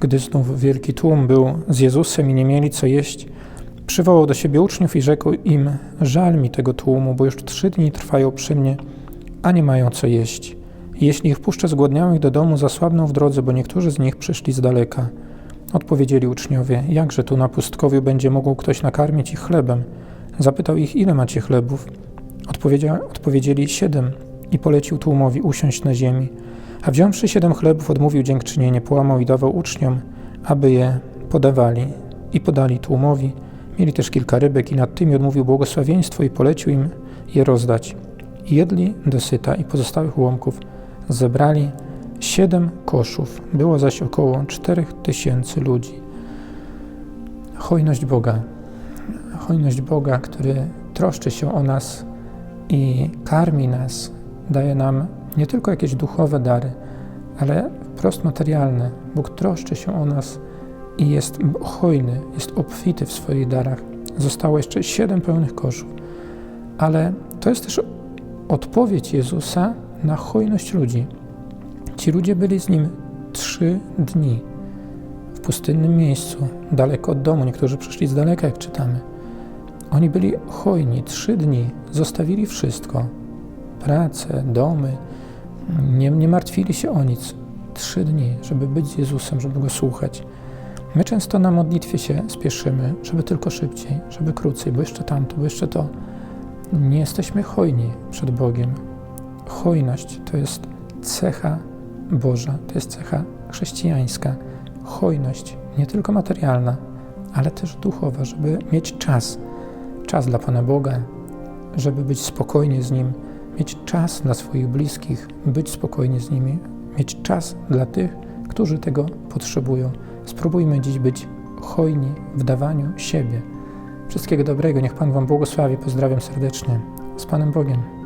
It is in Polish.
Gdy znów wielki tłum był z Jezusem i nie mieli co jeść, przywołał do siebie uczniów i rzekł im: Żal mi tego tłumu, bo już trzy dni trwają przy mnie, a nie mają co jeść. Jeśli ich puszczę zgłodniałych do domu, zasłabną w drodze, bo niektórzy z nich przyszli z daleka. Odpowiedzieli uczniowie: Jakże tu na pustkowiu będzie mógł ktoś nakarmić ich chlebem? Zapytał ich: Ile macie chlebów? Odpowiedzieli: Siedem. I polecił tłumowi usiąść na ziemi. A wziąwszy siedem chlebów, odmówił dziękczynienie, połamał i dawał uczniom, aby je podawali. I podali tłumowi. Mieli też kilka rybek i nad tymi odmówił błogosławieństwo i polecił im je rozdać. I jedli dosyta i pozostałych ułomków zebrali siedem koszów. Było zaś około czterech tysięcy ludzi. Hojność Boga. Hojność Boga, który troszczy się o nas i karmi nas, daje nam nie tylko jakieś duchowe dary, ale wprost materialne. Bóg troszczy się o nas i jest hojny, jest obfity w swoich darach. Zostało jeszcze siedem pełnych koszów. Ale to jest też odpowiedź Jezusa na hojność ludzi. Ci ludzie byli z Nim trzy dni w pustynnym miejscu, daleko od domu. Niektórzy przyszli z daleka, jak czytamy. Oni byli hojni trzy dni, zostawili wszystko pracę, domy, nie, nie martwili się o nic. Trzy dni, żeby być z Jezusem, żeby Go słuchać. My często na modlitwie się spieszymy, żeby tylko szybciej, żeby krócej, bo jeszcze tamto, bo jeszcze to. Nie jesteśmy hojni przed Bogiem. Hojność to jest cecha Boża, to jest cecha chrześcijańska. Hojność nie tylko materialna, ale też duchowa, żeby mieć czas. Czas dla Pana Boga, żeby być spokojnie z Nim, mieć czas dla swoich bliskich, być spokojnie z nimi, mieć czas dla tych, którzy tego potrzebują. Spróbujmy dziś być hojni w dawaniu siebie. Wszystkiego dobrego, niech Pan Wam błogosławi. Pozdrawiam serdecznie. Z Panem Bogiem.